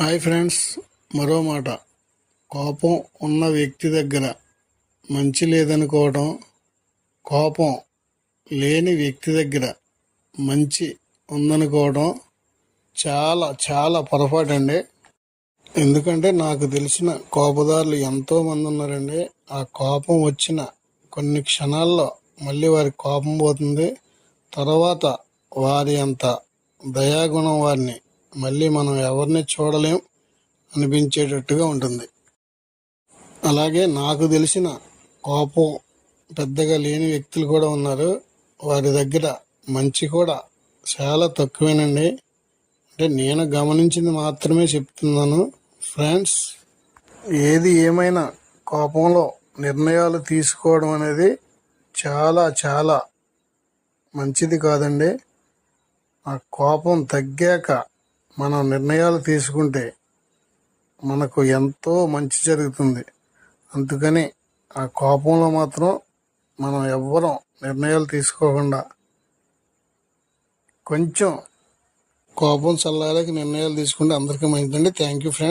Hi friends మరో మాట. కోపం ఉన్న వ్యక్తి దగ్గర మంచి లేదనుకోవడం కోపం లేని వ్యక్తి దగ్గర మంచి ఉందనుకోవడం చాలా చాలా పొరపాటు అండి. ఎందుకంటే నాకు తెలిసిన కోపదారులు ఎంతోమంది ఉన్నారండి. ఆ కోపం వచ్చిన కొన్ని క్షణాల్లో మళ్ళీ వారి కోపం పోతుంది. తర్వాత వారి అంత దయాగుణం వారిని మళ్ళీ మనం ఎవరిని చూడలేం అనిపించేటట్టుగా ఉంటుంది. అలాగే నాకు తెలిసిన కోపం పెద్దగా లేని వ్యక్తులు కూడా ఉన్నారు. వారి దగ్గర మంచి కూడా చాలా తక్కువేనండి. అంటే నేను గమనించింది మాత్రమే చెప్తున్నాను. ఫ్రెండ్స్ ఏది ఏమైనా కోపంలో నిర్ణయాలు తీసుకోవడం అనేది చాలా చాలా మంచిది కాదండి. ఆ కోపం తగ్గాక మనం నిర్ణయాలు తీసుకుంటే మనకు ఎంతో మంచి జరుగుతుంది. అందుకని ఆ కోపంలో మాత్రం మనం ఎవ్వరం నిర్ణయాలు తీసుకోకుండా కొంచెం కోపం చల్లారకి నిర్ణయాలు తీసుకుంటే అందరికీ మంచిదండి. Thank you friends